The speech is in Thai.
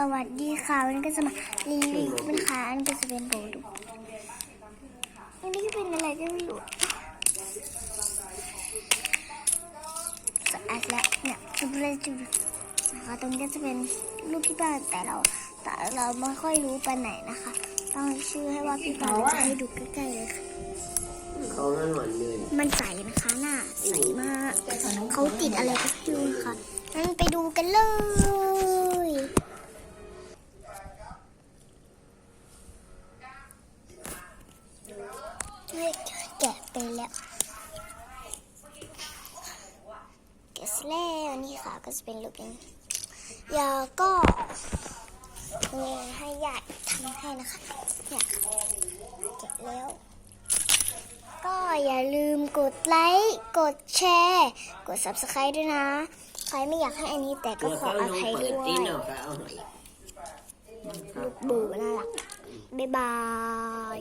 สวัสดีค่ะวันนี้ก็จะมารีวิวนะคะอันนี้ก็จะเป็นโบดูอันนี้ก็เป็นอะไรก็ไม่รู้สะอาดและเนี่ยจุดเลยจุดนะคะตรงนี้ก็จะเป็นรูปพี่ป้าแต่เราแต่เราไม่ค่อยรู้ไปไหนนะคะต้องชื่อให้ว่าพี่ป้าจะให้ดูใกล้ๆเลยค่ะเขาหน้าหวานเลยมันใสนะคะหน้าใสมากเขาติดอะไรก็ไม่รู้ค่ะงั้นไปดูกันเลย แกะไปแล้วแกะเสแล้วนี่ค่ะก็จะเป็นลูกนี้ยาก็นี่ให้ญาติทำให้นะคะเนี่ยแกะแล้ว ก็อย่าลืมกดไลค์ กดแชร์ กด subscribe ด้วยนะ ใครไม่อยากให้อันนี้แต่ก็ขออภัยด้วยตีนเอาไปเอาหน่อยลูกบูน่ารัก บ๊ายบาย